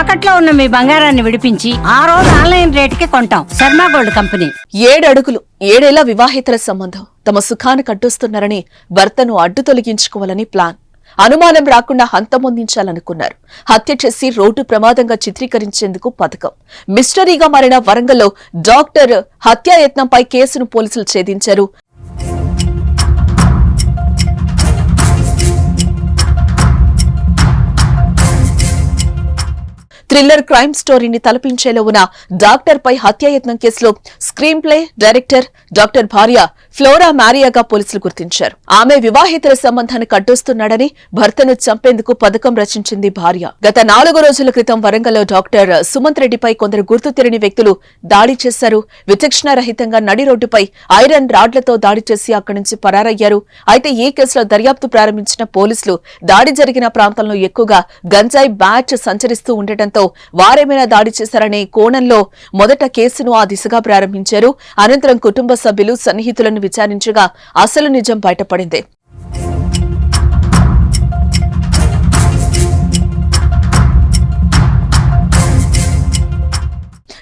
తాకట్లో ఉన్న మీ బంగారాన్ని విడిపించి ఆ రోజు ఆన్లైన్ రేటుకి కొంటాం. Sharma gold company. ఏడు అడుగులు ఏడేళ్ళ వివాహేతర సంబంధం. తమ సుఖాన్ని కట్టొస్తున్నారని భర్తను అడ్డు తొలగించుకోవాలని ప్లాన్. అనుమానం రాకుండా హంతమొందించాలనుకున్నారు హత్య చేసి రోడ్డు ప్రమాదంగా చిత్రీకరించేందుకు పథకం. మిస్టరీగా మారిన వరంగల్లో డాక్టర్ హత్యాయత్నంపై కేసును పోలీసులు ఛేదించారు. థ్రిల్లర్ క్రైమ్ స్టోరీని తలపించేలో ఉన్న డాక్టర్ పై హత్యాయత్నం కేసులో స్క్రీన్ ప్లే డైరెక్టర్ డాక్టర్ భార్య ఫ్లోరా మారియాగా పోలీసులు గుర్తించారు. ఆమె వివాహేతర సంబంధాన్ని కట్టొస్తున్నాడని భర్తను చంపేందుకు పథకం రచించింది భార్య. గత నాలుగు రోజుల క్రితం వరంగల్లో డాక్టర్ సుమంత్ రెడ్డిపై కొందరు గుర్తు తెలియని వ్యక్తులు దాడి చేశారు. విచక్షణారహితంగా నడి రోడ్డుపై ఐరన్ రాడ్లతో దాడి చేసి అక్కడి నుంచి పరారయ్యారు. అయితే ఈ కేసులో దర్యాప్తు ప్రారంభించిన పోలీసులు దాడి జరిగిన ప్రాంతంలో ఎక్కువగా గంజాయి బ్యాచ్ సంచరిస్తూ ఉండటంతో వారేమైనా దాడి చేశారనే కోణంలో మొదట కేసును ఆ దిశగా ప్రారంభించారు. అనంతరం కుటుంబ సభ్యులు సన్నిహితులను విచారించగా అసలు నిజం బయటపడింది.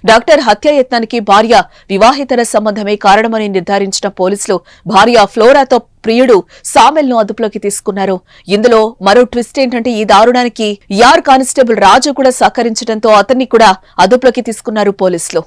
డాక్టర్ హత్యాయత్నానికి భార్య వివాహేతర సంబంధమే కారణమని నిర్ధారించిన పోలీసులు భార్య ఫ్లోరాతో ప్రియుడు సామెల్ను అదుపులోకి తీసుకున్నారు. ఇందులో మరో ట్విస్ట్ ఏంటంటే ఈ దారుణానికి యార్ కానిస్టేబుల్ రాజు కూడా సహకరించడంతో అతన్ని కూడా అదుపులోకి తీసుకున్నారు పోలీసులు.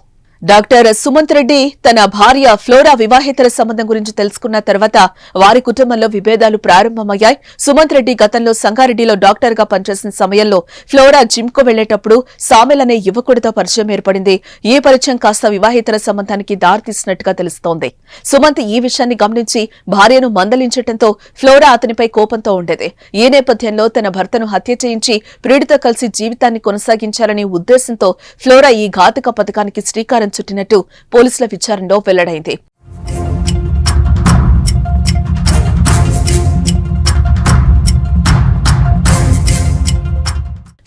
డాక్టర్ సుమంత్ రెడ్డి తన భార్య ఫ్లోరా వివాహేతర సంబంధం గురించి తెలుసుకున్న తర్వాత వారి కుటుంబంలో విభేదాలు ప్రారంభమయ్యాయి. సుమంత్ రెడ్డి గతంలో సంగారెడ్డిలో డాక్టర్గా పనిచేసిన సమయంలో ఫ్లోరా జిమ్కు వెళ్ళేటప్పుడు సామెల్ అనే యువకుడితో పరిచయం ఏర్పడింది. ఈ పరిచయం కాస్త వివాహేతర సంబంధానికి దారితీసినట్టుగా తెలుస్తోంది. సుమంత్ ఈ విషయాన్ని గమనించి భార్యను మందలించటంతో ఫ్లోరా అతనిపై కోపంతో ఉండేది. ఈ నేపథ్యంలో తన భర్తను హత్య చేయించి ప్రియుడితో కలిసి జీవితాన్ని కొనసాగించాలనే ఉద్దేశంతో ఫ్లోరా ఈ ఘాతుక పథకానికి శ్రీకారం చుట్టినట్టు పోలీసుల విచారణలో వెల్లడైంది.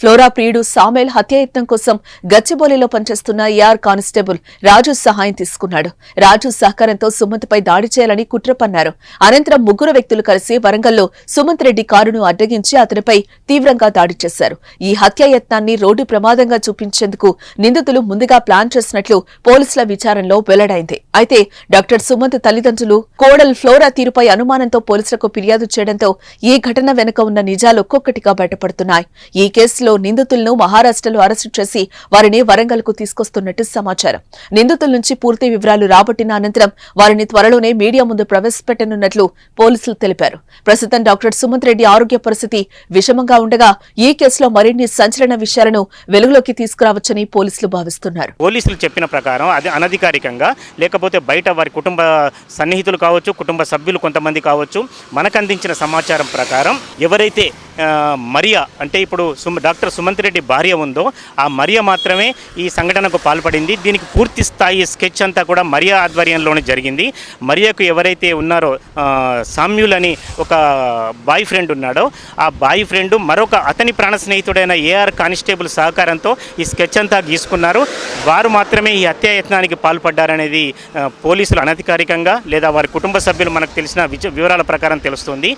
ఫ్లోరా ప్రియుడు సామేల్ హత్యాయత్నం కోసం గచ్చిబౌలిలో పనిచేస్తున్న ఏఆర్ కానిస్టేబుల్ రాజు సహాయం తీసుకున్నాడు. రాజు సహకారంతో సుమంత్పై దాడి చేయాలని కుట్ర పన్నారు అనంతరం ముగ్గురు వ్యక్తులు కలిసి వరంగల్లో సుమంత్ రెడ్డి కారును అడ్డగించి అతనిపై తీవ్రంగా దాడి చేశారు. ఈ హత్యాయత్నాన్ని రోడ్డు ప్రమాదంగా చూపించేందుకు నిందితులు ముందుగా ప్లాన్ చేసినట్లు పోలీసుల విచారణలో వెల్లడైంది. అయితే డాక్టర్ సుమంత్ తల్లిదండ్రులు కోడల్ ఫ్లోరా తీరుపై అనుమానంతో పోలీసులకు ఫిర్యాదు చేయడంతో ఈ ఘటన వెనుక ఉన్న నిజాలు ఒక్కొక్కటిగా బయటపడుతున్నాయి. ఈ కేసులో నిందితులను మహారాష్ట్రలో అరెస్టు చేసి వారిని వరంగల్కు తీసుకొస్తున్నట్టు సమాచారం. నిందితుల నుంచి పూర్తి వివరాలు రాబట్టిన అనంతరం వారిని త్వరలోనే మీడియా ముందు ప్రవేశపెట్టనున్నట్లు పోలీసులు తెలిపారు. ప్రస్తుతం డాక్టర్ సుమంత్ రెడ్డి ఆరోగ్య పరిస్థితి విషమంగా ఉండగా ఈ కేసులో మరిన్ని సంచలన విషయాలను వెలుగులోకి తీసుకురావచ్చని పోలీసులు భావిస్తున్నారు. పోలీసులు చెప్పిన ప్రకారం అది అనధికారికంగా లేకపోతే బయట వారి కుటుంబ సన్నిహితులు కావచ్చు కుటుంబ సభ్యులు కొంతమంది కావచ్చు మనకు అందించిన సమాచారం ప్రకారం ఎవరైతే మరియా అంటే ఇప్పుడు సుమ డాక్టర్ సుమంత్ రెడ్డి భార్య ఉందో ఆ మరియా మాత్రమే ఈ సంఘటనకు పాల్పడింది. దీనికి పూర్తి స్థాయి స్కెచ్ అంతా కూడా మరియా ఆధ్వర్యంలోనే జరిగింది. మరియాకు ఎవరైతే ఉన్నారో ఆ, సామ్యుల్ అని ఒక బాయ్ ఫ్రెండ్ ఉన్నాడో ఆ బాయ్ ఫ్రెండ్ మరొక అతని ప్రాణ స్నేహితుడైన ఏఆర్ కానిస్టేబుల్ సహకారంతో ఈ స్కెచ్ అంతా గీసుకున్నారు. వారు మాత్రమే ఈ హత్యాయత్నానికి పాల్పడ్డారనేది పోలీసులు అనధికారికంగా లేదా వారి కుటుంబ సభ్యులు మనకు తెలిసిన వివరాల ప్రకారం తెలుస్తుంది.